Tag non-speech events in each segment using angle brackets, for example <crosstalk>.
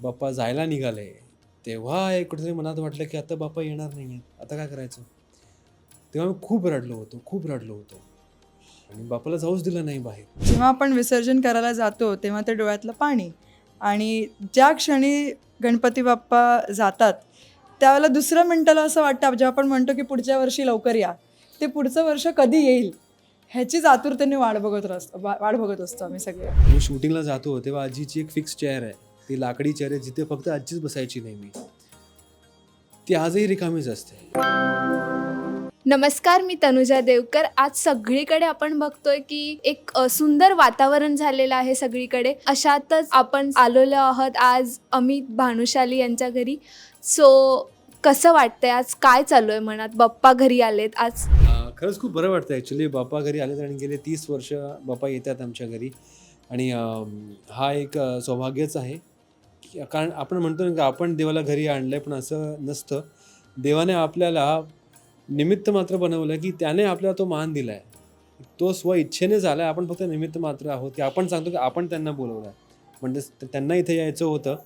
बाप्पा जायला निघाले. तेव्हा एक कुठेतरी मनात वाटलं की आता बाप्पा येणार नाही आहेत आता काय करायचं? तेव्हा मी खूप रडलो होतो खूप रडलो होतो. आणि बाप्पाला जाऊच दिलं नाही बाहेर. जेव्हा आपण विसर्जन करायला जातो तेव्हा ते डोळ्यातलं पाणी आणि ज्या क्षणी गणपती बाप्पा जातात त्यावेळेला दुसऱ्या मिनटाला असं वाटतं जेव्हा आपण म्हणतो की पुढच्या वर्षी लवकर या ते पुढचं वर्ष कधी येईल? ह्याचीच आतुरतेने वाट बघत असतो वाट बघत असतो आम्ही सगळे. मी शूटिंगला जातो तेव्हा आजीची एक फिक्स चेअर आहे. ती लाकडी चेअर आहे जिथे फक्त आजीच बसायची नेहमी ती आजही रिकामीच असते. नमस्कार मी तनुजा देवकर. आज सगळीकडे आपण बघतोय की एक सुंदर वातावरण झालेलं आहे सगळीकडे. अशातच आपण आलेलो आहोत आज अमित भानुशाली यांच्या घरी. सो कसं वाटतंय आज? काय चालू आहे मनात? बाप्पा घरी आलेत आज. अं, खरंच खूप बरं वाटतं ॲक्च्युली बाप्पा घरी आले आणि गेले तीस वर्ष बाप्पा येतात आमच्या घरी. आणि अं, हा एक अं, सौभाग्यच आहे. कारण आपण म्हणतो ना की आपण देवाला घरी आणलं आहे पण असं नसतं. देवाने आपल्याला निमित्त मात्र बनवलं की त्याने आपल्याला तो मान दिला आहे तो स्व इच्छेने झाला आहे आपण फक्त निमित्त मात्र आहोत की आपण सांगतो की आपण त्यांना बोलवलं आहे म्हणजे त्यांना इथे यायचं होतं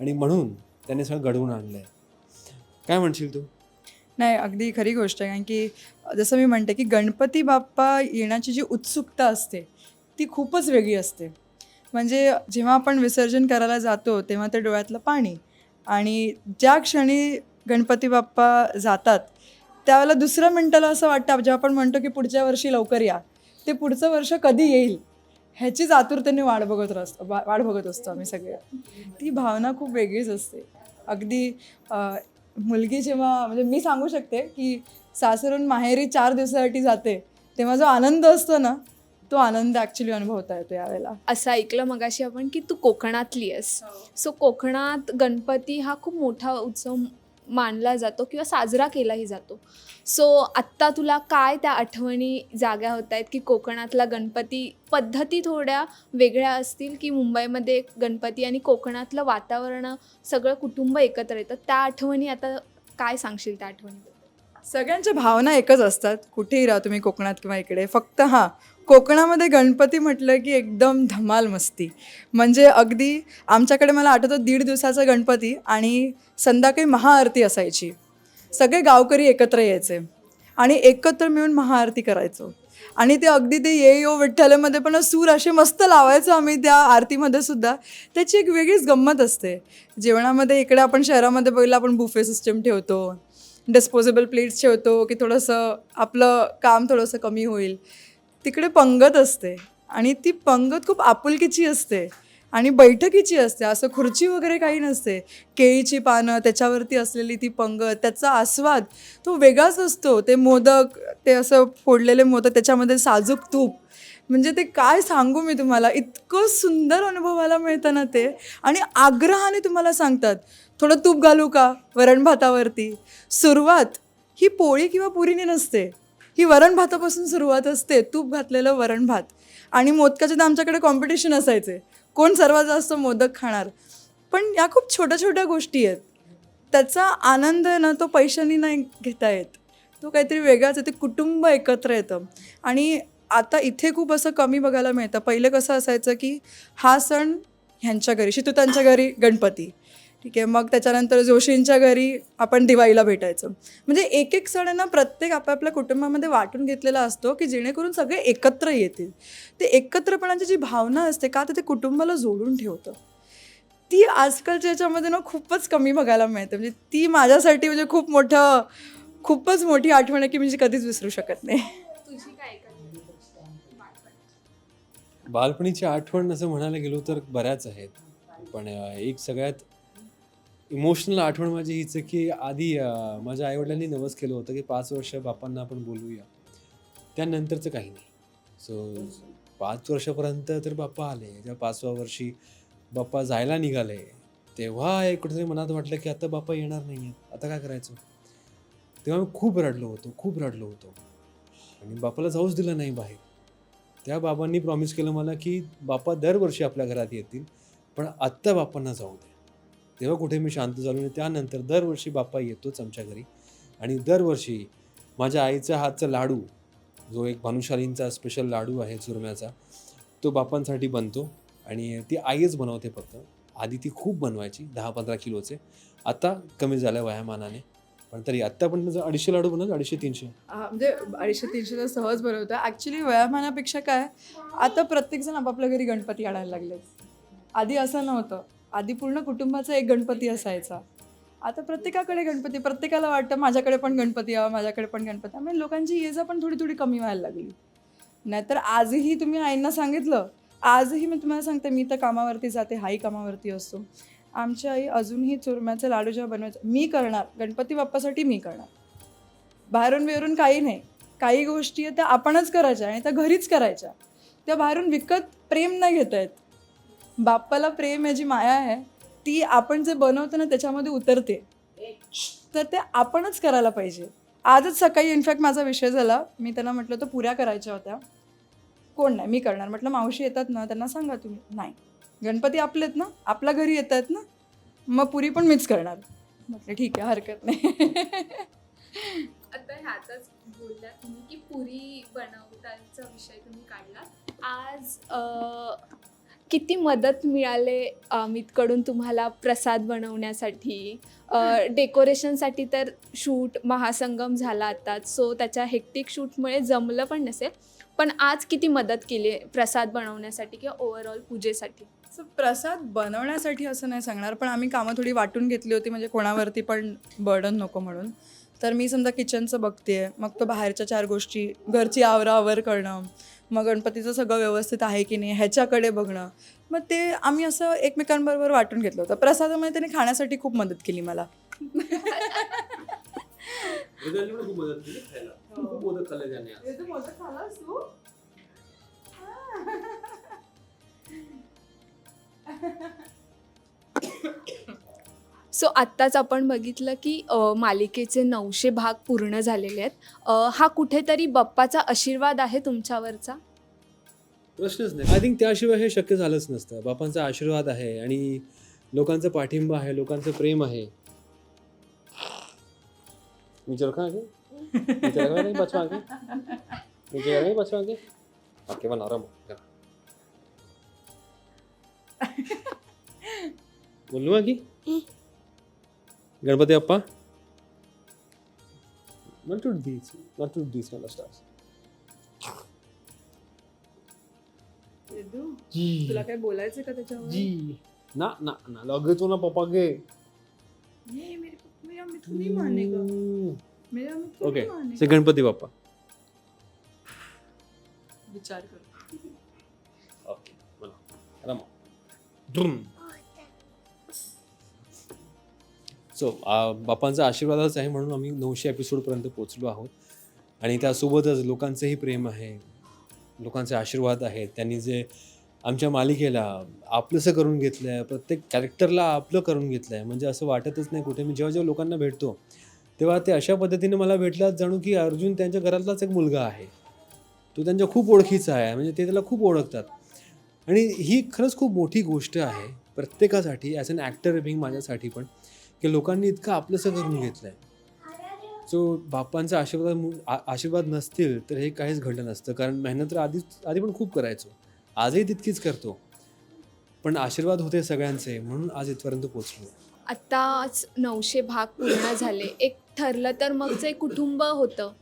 आणि म्हणून त्याने सगळं घडवून आणलं आहे काय म्हणशील तू? नाही अगदी खरी गोष्ट आहे. कारण की जसं मी म्हणते की गणपती बाप्पा येण्याची जी उत्सुकता असते ती खूपच वेगळी असते. म्हणजे जेव्हा आपण विसर्जन करायला जातो तेव्हा ते डोळ्यातलं पाणी. आणि ज्या क्षणी गणपती बाप्पा जातात त्यावेळेला दुसऱ्या मिनटाला असं वाटतं जेव्हा आपण म्हणतो की पुढच्या वर्षी लवकर या. ते पुढचं वर्ष कधी येईल? ह्याचीच आतुरतेने वाट बघत असतो वाट बघत असतो आम्ही सगळे. ती भावना खूप वेगळीच असते. अगदी मुलगी जेव्हा म्हणजे मी सांगू शकते की सासरून माहेरी चार दिवसासाठी जाते तेव्हा जो आनंद असतो ना तो आनंद ॲक्च्युली अनुभवता येतो यावेळेला. असं ऐकलं मगाशी आपण की तू कोकणातली आहेस. सो कोकणात गणपती हा खूप मोठा उत्सव मानला जातो किंवा साजरा केलाही जातो. सो आत्ता तुला काय त्या आठवणी जाग्या होत आहेत की कोकणातला गणपती पद्धती थोड्या वेगळ्या असतील की मुंबईमध्ये गणपती आणि कोकणातलं वातावरण सगळं कुटुंब एकत्र येतं? त्या आठवणी आता काय सांगशील त्या आठवणी सगळ्यांच्या भावना एकच असतात. कुठेही राहा तुम्ही कोकणात किंवा इकडे. फक्त हां कोकणामध्ये गणपती म्हटलं की एकदम धमाल मस्ती. म्हणजे अगदी आमच्याकडे मला आठवतं दीड दिवसाचा गणपती आणि संध्याकाळी महाआरती असायची. सगळे गावकरी एकत्र यायचे आणि एकत्र मिळून महाआरती करायचो. आणि ते अगदी ते ये यो विठ्ठलमध्ये पण सूर असे मस्त लावायचो आम्ही त्या आरतीमध्ये सुद्धा. त्याची एक वेगळीच गंमत असते. जेवणामध्ये इकडे आपण शहरामध्ये बघितलं आपण बुफे सिस्टम ठेवतो डिस्पोजेबल प्लेट्स ठेवतो की थोडंसं आपलं काम थोडंसं कमी होईल. तिकडे पंगत असते आणि ती पंगत खूप आपुलकीची असते आणि बैठकीची असते. असं खुर्ची वगैरे काही नसते. केळीची पानं त्याच्यावरती असलेली ती पंगत त्याचा आस्वाद तो वेगळाच असतो. ते मोदक ते असं फोडलेले मोदक त्याच्यामध्ये साजूक तूप. म्हणजे ते काय सांगू मी तुम्हाला? इतकं सुंदर अनुभवायला मिळतं ना ते. आणि आग्रहाने तुम्हाला सांगतात थोडं तूप घालू का? वरण भातावरती. सुरुवात ही पोळी किंवा पुरीने नसते. ही वरण भातापासून सुरुवात असते. तूप घातलेलं वरण भात. आणि मोदकाचे तर आमच्याकडे कॉम्पिटिशन असायचे. कोण सर्वात जास्त मोदक खाणार? पण या खूप छोट्या छोट्या गोष्टी आहेत. त्याचा आनंद आहे ना तो पैशानी नाही घेता येत. तो काहीतरी वेगळाच आहे. ते कुटुंब एकत्र येतं. आणि आता इथे खूप असं कमी बघायला मिळतं. पहिलं कसं असायचं की हा सण ह्यांच्या घरी शितुतांच्या घरी गणपती. ठीक आहे मग त्याच्यानंतर जोशींच्या घरी आपण दिवाळीला भेटायचं. म्हणजे एक एक सण ना प्रत्येक आपापल्या कुटुंबामध्ये वाटून घेतलेला असतो की जेणेकरून सगळे एकत्र येतील. ते एकत्रपणाची जी भावना असते का तर ते कुटुंबाला जोडून ठेवतं. ती आजकालच्या याच्यामध्ये ना खूपच कमी बघायला मिळते. म्हणजे ती माझ्यासाठी म्हणजे खूप मोठं खूपच मोठी आठवण आहे की म्हणजे कधीच विसरू शकत नाही. बालपणीची आठवण असं म्हणायला गेलो तर बऱ्याच आहेत. पण एक सगळ्यात इमोशनल आठवण माझी हीच आहे की आधी माझ्या आईवडिलांनी नवस केलं होतं की पाच वर्ष बापांना आपण बोलूया. त्यानंतरचं काही नाही. सो पाच वर्षापर्यंत तर बाप्पा आले. जेव्हा पाचव्या वर्षी बाप्पा जायला निघाले तेव्हा एक कुठेतरी मनात वाटलं की आता बाप्पा येणार नाही आहेत आता काय करायचं? तेव्हा मी खूप रडलो होतो खूप रडलो होतो. आणि बापाला जाऊच दिलं नाही बाहेर. त्या बाबांनी प्रॉमिस केलं मला की बाप्पा दरवर्षी आपल्या घरात येतील पण आत्ता बाप्पांना जाऊ दे. तेव्हा कुठे मी शांत झालो आणि त्यानंतर दरवर्षी बाप्पा येतोच आमच्या घरी. आणि दरवर्षी माझ्या आईच्या हातचा लाडू जो एक भानुशालींचा स्पेशल लाडू आहे चुरम्याचा तो बाप्पांसाठी बनतो. आणि ती आईच बनवते फक्त. आधी ती खूप बनवायची दहा पंधरा किलोचे. आता कमी झाल्या वयामानाने. पण तरी आत्ता पण अडीचशे लाडू बनवतो अडीचशे तीनशे. म्हणजे अडीचशे तीनशे तर सहज बनवतं. ॲक्च्युली वयामानापेक्षा काय आता प्रत्येकजण आपापल्या घरी गणपती आणायला लागले आधी असं नव्हतं. आधी पूर्ण कुटुंबाचा एक गणपती असायचा. आता प्रत्येकाकडे गणपती प्रत्येकाला वाटतं माझ्याकडे पण गणपती यावा माझ्याकडे पण गणपती. त्यामुळे लोकांची ये जा पण थोडी थोडी कमी व्हायला लागली. नाहीतर आजही तुम्ही आईंना सांगितलं आजही मी तुम्हाला सांगते मी तर कामावरती जाते हाही कामावरती असतो. आमची आई अजूनही चुरम्याचे लाडू जेव्हा बनवायचं. मी करणार गणपती बाप्पासाठी मी करणार. बाहेरून बिरून काही नाही. काही गोष्टी आहेत त्या आपणच करायच्या आणि त्या घरीच करायच्या. त्या बाहेरून विकत प्रेम नाही घेत आहेत बाप्पाला प्रेम आहे जी माया आहे ती आपण जे बनवतो ना त्याच्यामध्ये उतरते. तर ते आपणच करायला पाहिजे. आजच सकाळी इनफॅक्ट माझा विषय झाला. मी त्यांना म्हटलं तर पुऱ्या करायच्या होत्या. कोण नाही मी करणार. म्हटलं मावशी येतात ना त्यांना सांगा तुम्ही. नाही. गणपती आपलेत ना आपल्या घरी येत आहेत ना मग पुरी पण मीच करणार. म्हटलं ठीक आहे हरकत नाही. आता ह्यातच बोलला तुम्ही की पुरी बनवताचा विषय तुम्ही काढला. आज किती मदत मिळाले अमितकडून तुम्हाला प्रसाद बनवण्यासाठी? डेकोरेशनसाठी तर शूट महासंगम झाला आताच सो त्याच्या हेक्टिक शूटमुळे जमलं पण नसेल. पण आज किती मदत केली प्रसाद बनवण्यासाठी किंवा ओव्हरऑल पूजेसाठी? सो प्रसाद बनवण्यासाठी असं नाही सांगणार पण आम्ही कामं थोडी वाटून घेतली होती म्हणजे कोणावरती पण बर्डन नको म्हणून. तर मी समजा किचनचं बघते मग तो बाहेरच्या चार गोष्टी घरची आवरावर करणं मग गणपतीचं सगळं व्यवस्थित आहे की नाही ह्याच्याकडे बघणं. मग ते आम्मी असं एकमेकांबरोबर वाटून घेतलं होतं. प्रसादामध्ये त्याने खाण्यासाठी खूप मदत केली मला. सो आत्ताच आपण बघितलं की अ, मालिकेचे नऊशे भाग पूर्ण झालेले आहेत. अ, हा कुठेतरी बाप्पाचा आशीर्वाद आहे तुमच्यावरचा? प्रश्नच नाही. आय थिंक त्याशिवाय हे शक्य झालंच नसतं. बापांचा आशीर्वाद आहे आणि लोकांचा पाठिंबा आहे लोकांचं प्रेम आहे. विचार का आगे? विचार का नाही बचवा आगे. विचार नाही बचवा आगे. ओके बना रहा हूँ बोलू आगी. गणपती अप्पा not to these not to these kind of stars. जी. तुला काय बोलायचं का त्याच्यावर? जी. ना ना ना लगेच ना पप्पा गे ये मेरे को- मेरा अमित को नहीं मानेगा. मेरा अमित को ओके नहीं मानेगा. से गणपती बाप्पा. विचार कर. ओके म्हणा रमा. सो बापांचा आशीर्वादच आहे म्हणून आम्ही नऊशे एपिसोडपर्यंत पोचलो आहोत. आणि त्यासोबतच लोकांचंही प्रेम आहे. लोकांचे आशीर्वाद आहेत. त्यांनी जे आमच्या मालिकेला आपलंसं करून घेतलं आहे प्रत्येक कॅरेक्टरला आपलं करून घेतलं आहे म्हणजे असं वाटतच नाही कुठे. मी जेव्हा जेव्हा लोकांना भेटतो तेव्हा ते अशा पद्धतीने मला भेटलात जाणू की अर्जुन त्यांच्या घरातलाच एक मुलगा आहे. तो त्यांच्या खूप ओळखीचा आहे म्हणजे ते त्याला खूप ओळखतात. आणि ही खरंच खूप मोठी गोष्ट आहे प्रत्येकासाठी ॲज अन ॲक्टर बिंग माझ्यासाठी पण. की लोकांनी इतकं आपलंसं करून घेतलं आहे सो बापांचा आशीर्वाद आशीर्वाद नसतील तर हे काहीच घडलं नसतं. कारण मेहनत तर आधीच आधी पण खूप करायचो. आजही तितकीच करतो. पण आशीर्वाद होते सगळ्यांचे म्हणून आज इथपर्यंत पोचलो आत्ताच नऊशे भाग पूर्ण झाले. एक ठरलं तर मगचं एक कुटुंब होतं.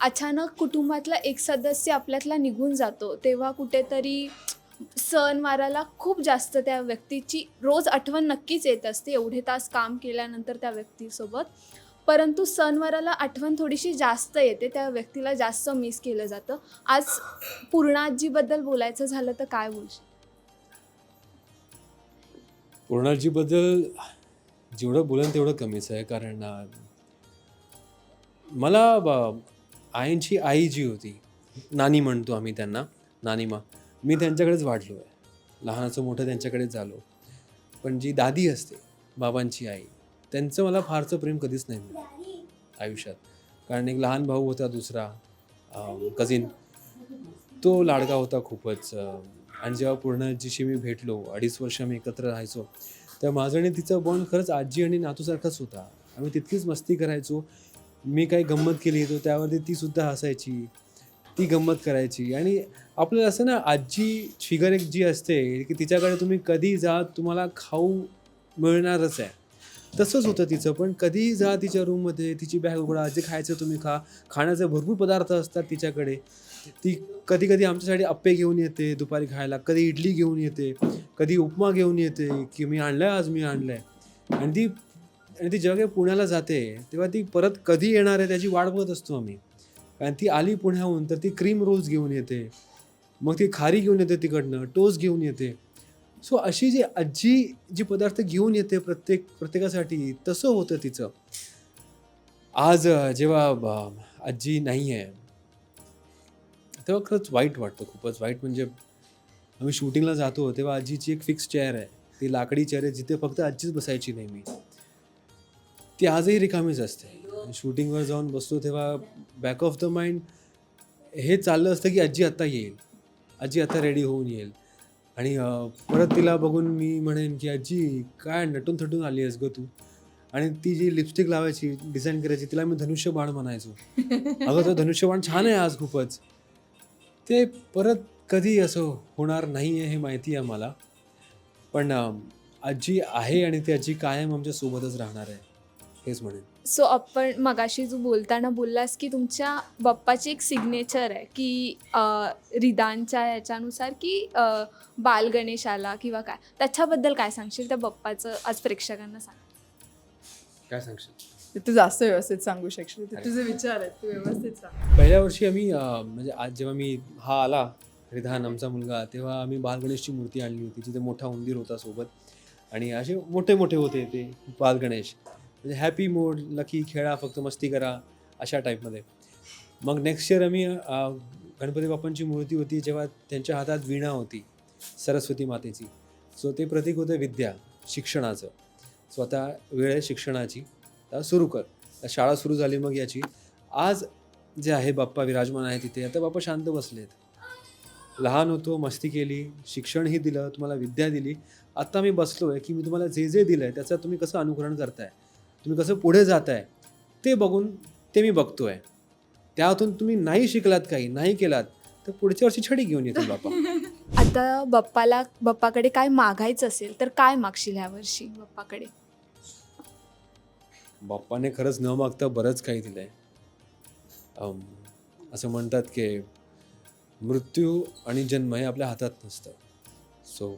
अचानक कुटुंबातला एक सदस्य आपल्यातला निघून जातो. तेव्हा कुठेतरी सणवाराला खूप जास्त त्या व्यक्तीची रोज आठवण नक्कीच येत असते. एवढे तास काम केल्यानंतर त्या व्यक्तीसोबत. परंतु सणवाराला आठवण थोडीशी जास्त येते. त्या व्यक्तीला जास्त मिस केलं जातं. आज पूर्णाजीबद्दल बोलायचं झालं तर काय बोलशील? पूर्णाजीबद्दल जेवढं बोलेन तेवढं कमीच आहे. कारण मला आईंची आई जी होती नानी म्हणतो आम्ही त्यांना नानीमा मी त्यांच्याकडेच वाढलो आहे लहानाचं मोठं त्यांच्याकडेच झालो. पण जी दादी असते बाबांची आई त्यांचं मला फारसं प्रेम कधीच नाही मिळालं आयुष्यात. कारण एक लहान भाऊ होता दुसरा कझिन तो लाडका होता खूपच आणि जेव्हा पूर्णाजीशी मी भेटलो अडीच वर्ष आम्ही एकत्र राहायचो तर माझं आणि तिचं बॉन्ड खरंच आजी आणि नातूसारखाच होता. आम्ही तितकीच मस्ती करायचो. मी काही गंमत केली तर त्यावरती ती सुद्धा हसायची. ती गंमत करायची. आणि आपल्याला असं ना आजी फिगर एक जी असते की तिच्याकडे तुम्ही कधी जा तुम्हाला खाऊ मिळणारच आहे. तसंच होतं तिचं पण. कधीही जा तिच्या रूममध्ये तिची बॅग उघडा जे खायचं तुम्ही खा. खाण्याचे भरपूर पदार्थ असतात तिच्याकडे. ती कधी कधी आमच्यासाठी अप्पे घेऊन येते दुपारी खायला. कधी इडली घेऊन येते कधी उपमा घेऊन येते की मी आणलं आहे आज मी आणलं आहे आणि ती आणि ती जेव्हा काही पुण्याला जाते तेव्हा ती परत कधी येणार आहे त्याची वाट बघत असतो आम्ही. कारण ती आली पुण्याहून तर ती क्रीम रोज घेऊन येते. मग ती खारी घेऊन येते तिकडनं टोस घेऊन येते. सो अशी जी आजी जी पदार्थ घेऊन येते प्रत्येक प्रत्येकासाठी तसं होतं तिचं. आज जेव्हा आजी नाही आहे तेव्हा खरंच वाईट वाटतं खूपच. वाईट म्हणजे आम्ही शूटिंगला जातो तेव्हा आजीची एक फिक्स चेअर आहे. ती लाकडी चेअर आहे जिथे फक्त आजीच बसायची नेहमी ती आजही रिकामीच असते. शूटिंगवर जाऊन बसतो तेव्हा बॅक ऑफ द माइंड हे चाललं असतं की आजी आत्ता येईल. आजी आता रेडी होऊन येईल. आणि परत तिला बघून मी म्हणेन की आजी काय नटून थटून आली आहेस ग तू? आणि ती जी लिपस्टिक लावायची डिझाईन करायची तिला मी धनुष्यबाण म्हणायचो. <laughs> अगं तो धनुष्यबाण छान आहे आज खूपच. ते परत कधी असं होणार नाही आहे हे माहिती आहे मला पण आजी आहे आणि ती आजी कायम आमच्या सोबतच राहणार आहे हेच म्हणेन. सो आपण मगाशी तू बोलताना बोललास की तुमच्या बाप्पाची एक सिग्नेचर आहे की अ, रिदानच्या याच्यानुसार की बाल गणेश आला किंवा काय? त्याच्याबद्दल काय सांगशील? त्या बाप्पाचं आज प्रेक्षकांना सांग. काय सांगशील? ते तू जास्त व्यवस्थित सांगू शकशील. ते तुझे विचार आहेत तू व्यवस्थित सांग. पहिल्या वर्षी आम्ही म्हणजे आज जेव्हा मी हा आला रिधान आमचा मुलगा तेव्हा आम्ही बालगणेशची मूर्ती आणली होती जिथे मोठा उंदीर होता सोबत. आणि असे मोठे मोठे होते ते बालगणेश. म्हणजे हॅपी मूड लकी खेळा फक्त मस्ती करा अशा टाईपमध्ये मग नेक्स्ट इयर आम्ही गणपती बाप्पांची मूर्ती होती जेव्हा त्यांच्या हातात वीणा होती सरस्वती मातेची. सो ते प्रतीक होतं विद्या शिक्षणाचं. सो आता वेळ आहे शिक्षणाची. आता सुरू कर. शाळा सुरू झाली मग याची. आज जे आहे बाप्पा विराजमान आहे तिथे आता बाप्पा शांत बसलेत. लहान होतो मस्ती केली शिक्षणही दिलं तुम्हाला विद्या दिली. आत्ता मी बसलो आहे की मी तुम्हाला जे जे दिलं आहे त्याचं तुम्ही कसं अनुकरण करताय? तुम्ही कसं पुढे जाताय ते बघून ते मी बघतो आहे त्यातून तुम्ही नाही शिकलात काही नाही केलात तर पुढच्या वर्षी छडी घेऊन येतील बाप्पा. <laughs> आता बाप्पाला बाप्पाकडे काय मागायचं असेल तर काय मागशील ह्या वर्षी बाप्पाकडे? बाप्पाने खरंच न मागता बरंच काही दिलं आहे असं म्हणतात की मृत्यू आणि जन्म हे आपल्या हातात नसतं. सो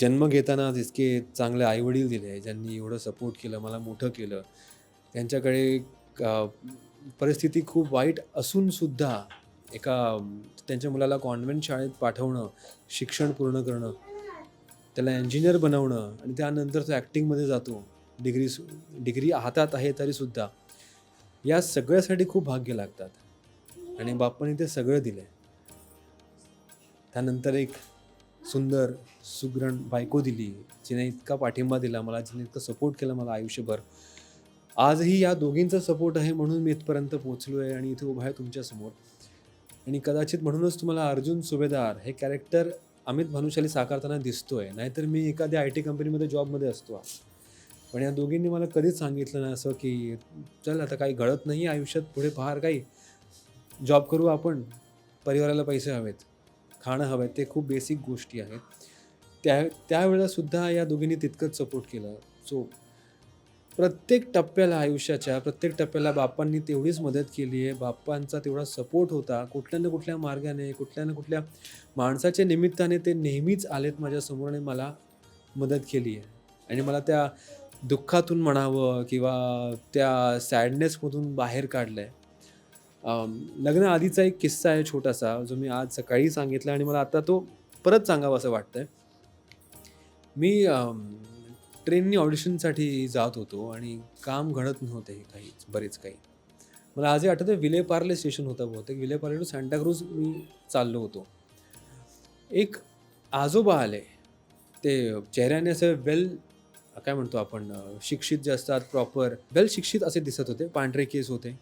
जन्म घेतानाच इतके चांगले आईवडील दिले ज्यांनी एवढं सपोर्ट केलं मला मोठं केलं. त्यांच्याकडे परिस्थिती खूप वाईट असूनसुद्धा एका त्यांच्या मुलाला कॉन्व्हेंट शाळेत पाठवणं शिक्षण पूर्ण करणं त्याला इंजिनियर बनवणं आणि त्यानंतर तो ॲक्टिंगमध्ये जातो. डिग्री डिग्री हातात आहे तरीसुद्धा या सगळ्यासाठी खूप भाग्य लागतात. आणि बाप्पाने ते सगळं दिलं आहे त्यानंतर एक सुंदर सुग्रण बायको दिली. जिने इतका पाठिंबा दिला मला जिने इतकं सपोर्ट केला मला आयुष्यभर. आजही या दोघींचा सपोर्ट आहे म्हणून मी इथपर्यंत पोचलो आहे आणि इथे उभा आहे तुमच्यासमोर आणि कदाचित म्हणूनच तुम्हाला अर्जुन सुभेदार हे कॅरेक्टर अमित भानुशाली साकारताना दिसतोय. नाहीतर मी एखाद्या आय टी कंपनीमध्ये जॉबमध्ये असतो. आज. पण या दोघींनी मला कधीच सांगितलं नाही असं की चल आता काही घडत नाही आयुष्यात पुढे फार काही. जॉब करू आपण. परिवाराला पैसे हवेत. खाणं हवं आहे ते खूप बेसिक गोष्टी आहेत. त्या त्यावेळेलासुद्धा या दोघींनी तितकंच सपोर्ट केलं. सो प्रत्येक टप्प्याला आयुष्याच्या प्रत्येक टप्प्याला बाप्पांनी तेवढीच मदत केली आहे. बाप्पांचा तेवढा सपोर्ट होता. कुठल्या ना कुठल्या मार्गाने कुठल्या ना कुठल्या माणसाच्या निमित्ताने ते नेहमीच आलेत माझ्यासमोर आणि मला मदत केली आहे. आणि मला त्या दुःखातून म्हणावं किंवा त्या सॅडनेसमधून बाहेर काढलं आहे लग्नाआधीचा एक किस्सा आहे छोटासा जो मी आज सकाळी सांगितला आणि मला आता तो परत सांगावा असं वाटतंय. मी ट्रेननी ऑडिशनसाठी जात होतो आणि काम घडत नव्हते काही बरेच काही. मला आजही आठवतं विले पार्ले स्टेशन होतं बहुतेक. विले पार्ले टू सांताक्रूज मी चाललो होतो. एक आजोबा आले. ते चेहऱ्याने असं वेल काय म्हणतो आपण शिक्षित जे असतात प्रॉपर वेल शिक्षित असे दिसत होते. पांढरे केस होते.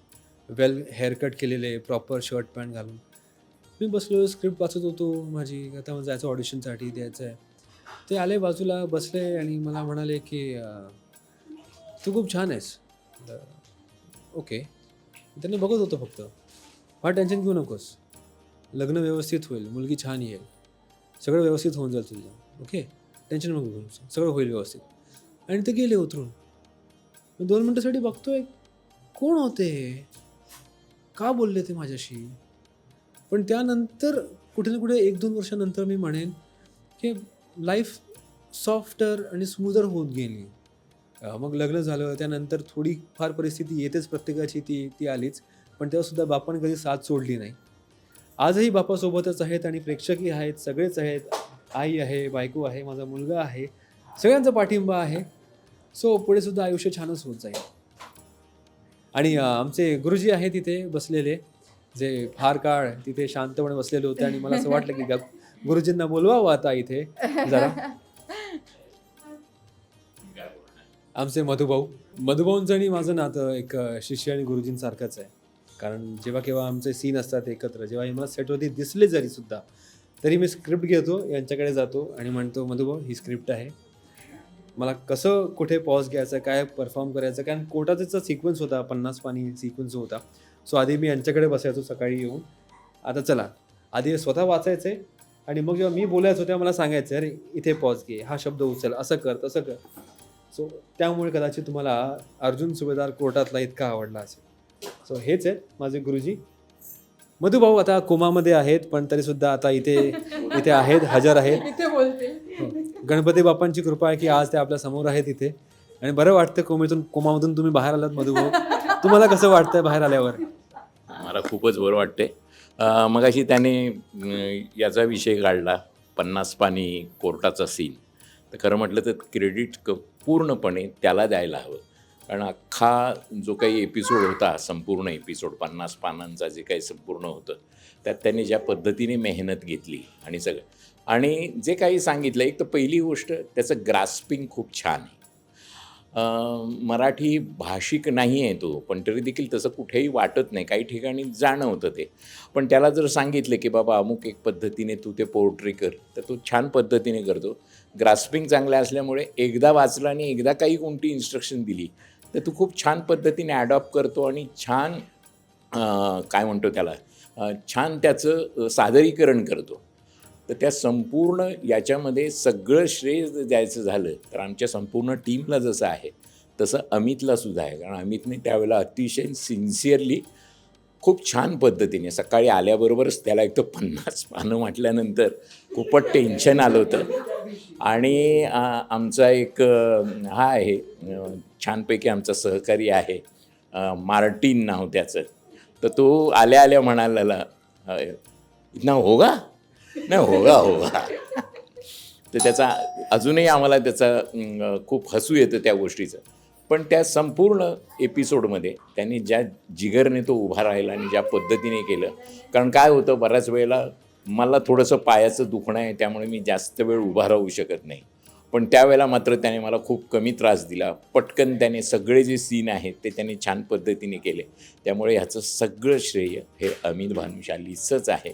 वेल हेअरकट केलेले प्रॉपर शर्ट पॅन्ट घालून. मी बसलो स्क्रिप्ट वाचत होतो माझी आता मला जायचं ऑडिशनसाठी द्यायचं आहे. ते आले बाजूला बसले आणि मला म्हणाले की तू खूप छान आहेस. ओके. त्यांनी बघत होतो फक्त. फार टेन्शन घेऊ नकोस. लग्न व्यवस्थित होईल मुलगी छान येईल. सगळं व्यवस्थित होऊन जाईल तुझं. ओके टेन्शन नको घेऊ सगळं होईल व्यवस्थित. आणि ते गेले उतरून. मी दोन मिनटासाठी बघतोय कोण होते? का बोलले ते माझ्याशी? पण त्यानंतर कुठे ना कुठे एक दोन वर्षानंतर मी म्हणेन की लाईफ सॉफ्टर आणि स्मूदर होत गेली. मग लग्न झालं त्यानंतर थोडी फार परिस्थिती येतेच प्रत्येकाची ती ती आलीच. पण तेव्हासुद्धा बापाने कधी साथ सोडली नाही. आजही बापासोबतच आहेत आणि प्रेक्षकही आहेत सगळेच आहेत. आई आहे बायको आहे माझा मुलगा आहे. सगळ्यांचा पाठिंबा आहे. सो पुढे सुद्धा आयुष्य छानच होत जाईल. आणि आमचे गुरुजी आहेत तिथे बसलेले जे फार काळ तिथे शांतपणे बसलेले होते आणि मला असं वाटलं की ग- गुरुजींना बोलवावं आता इथे जरा. आमचे मधुभाऊ. मधुभाऊंचं आणि माझं नातं एक शिष्य आणि गुरुजींसारखंच आहे. कारण जेव्हा केव्हा आमचे सीन असतात एकत्र जेव्हा हे मला सेटवरती दिसले जरी सुद्धा तरी मी स्क्रिप्ट घेतो यांच्याकडे जातो आणि म्हणतो मधुभाऊ ही स्क्रिप्ट आहे. मला कसं कुठे पॉज घ्यायचं काय परफॉर्म करायचं कारण कोटाचा सिक्वेन्स होता पन्नास पाणी सिक्वेन्स होता सो आधी मी यांच्याकडे बसायचो सकाळी येऊन. आता चला आधी स्वतः वाचायचं आहे आणि मग जेव्हा मी बोलायचो तेव्हा मला सांगायचं अरे इथे पॉज घे हा शब्द उचल असं कर तसं कर. सो त्यामुळे कदाचित तुम्हाला अर्जुन सुभेदार कोर्टातला इतका आवडला असेल. सो हेच आहेत माझे गुरुजी. मधुभाऊ आता कोमामध्ये आहेत पण तरीसुद्धा आता इथे इथे आहेत हजर आहेत. इथे बोलते. गणपती बाप्पांची कृपा आहे की आज ते आपल्यासमोर आहेत इथे. आणि बरं वाटतं कोमेतून कोमामधून तुम्ही बाहेर आलात मधुभाऊ. तुम्हाला कसं वाटतंय बाहेर आल्यावर? मला खूपच बरं वाटते मग अशी त्याने अं, याचा विषय काढला पन्नास पाणी कोर्टाचा सीन तर खरं म्हटलं तर क्रेडिट क पूर्णपणे त्याला द्यायला हवं. कारण अख्खा जो काही एपिसोड होता संपूर्ण एपिसोड पन्नास पानांचा जे काही संपूर्ण होतं त्यात त्याने ज्या पद्धतीने मेहनत घेतली आणि सगळं आणि जे काही सांगितलं एक तर पहिली गोष्ट त्याचं ग्रास्पिंग खूप छान आहे. मराठी भाषिक नाही आहे तो पण तरी देखील तसं कुठेही वाटत नाही. काही ठिकाणी जाणवतं ते. पण त्याला जर सांगितलं की बाबा अमुक एक पद्धतीने तू ते पोर्ट्री कर तर तो छान पद्धतीने करतो. ग्रास्पिंग चांगल्या असल्यामुळे एकदा वाचलं आणि एकदा काही कोणती इन्स्ट्रक्शन दिली तर तू खूप छान पद्धतीने ॲडॉप्ट करतो आणि छान काय म्हणतो त्याला छान त्याचं सादरीकरण करतो. तर त्या संपूर्ण याच्यामध्ये सगळं श्रेय जर द्यायचं झालं तर आमच्या संपूर्ण टीमला जसं आहे तसं अमितला सुद्धा आहे. कारण अमितने त्यावेळेला अतिशय सिन्सिअरली खूप छान पद्धतीने सकाळी आल्याबरोबरच त्याला एक तर पन्नास पानं म्हटल्यानंतर खूपच टेन्शन आलं होतं. आणि आमचा एक हा आहे छानपैकी आमचा सहकारी आहे मार्टिन नाव त्याचं. तर तो आल्या आल्या म्हणाला इतना होगा? नाही होगा होगा तर त्याचा अजूनही आम्हाला त्याचा खूप हसू येतं त्या गोष्टीचं. पण त्या संपूर्ण एपिसोडमध्ये त्यांनी ज्या जिगरने तो उभा राहिला आणि ज्या पद्धतीने केलं कारण काय होतं बऱ्याच वेळेला मला थोडंसं पायाचं दुखणं आहे त्यामुळे मी जास्त वेळ उभा राहू शकत नाही. पण त्यावेळेला मात्र त्याने मला खूप कमी त्रास दिला. पटकन त्याने सगळे जे सीन आहेत ते त्याने छान पद्धतीने केले. त्यामुळे ह्याचं सगळं श्रेय हे अमित भानुशालीचंच आहे.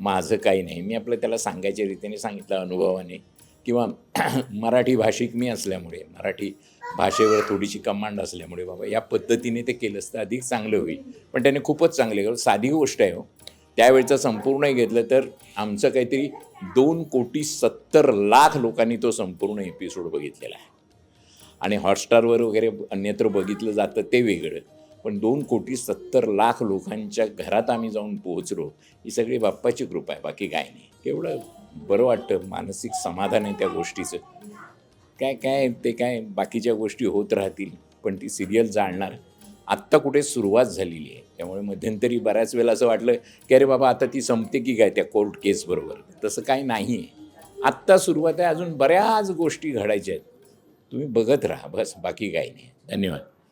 माझं काही नाही. मी आपलं त्याला सांगायच्या रीतीने सांगितलं अनुभवाने. किंवा <clears throat> मराठी भाषिक मी असल्यामुळे मराठी भाषेवर थोडीशी कमांड असल्यामुळे बाबा या पद्धतीने ते केलंच तर अधिक चांगलं होईल. पण त्याने खूपच चांगले केलं. साधी गोष्ट आहे हो. त्यावेळचं संपूर्ण घेतलं तर आमचं काहीतरी दोन कोटी सत्तर लाख लोकांनी तो संपूर्ण एपिसोड बघितलेला आहे. आणि हॉटस्टारवर वगैरे अन्यत्र बघितलं जातं ते वेगळं. पण दोन कोटी सत्तर लाख लोकांच्या घरात आम्ही जाऊन पोहोचलो ही सगळी बाप्पाची कृपा आहे बाकी काय नाही. केवढं बरं वाटतं मानसिक समाधान आहे त्या गोष्टीचं. काय काय ते काय बाकीच्या गोष्टी होत राहतील पण ती सिरियल जाणणार. आत्ता कुठे सुरुवात झालेली आहे त्यामुळे मध्यंतरी बऱ्याच वेळेला असं वाटलं की अरे बाबा आता ती संपते की काय त्या कोर्ट केसबरोबर तसं काही नाही आहे. आत्ता सुरुवात आहे अजून बऱ्याच गोष्टी घडायच्या आहेत. तुम्ही बघत राहा बस बाकी काही नाही. धन्यवाद.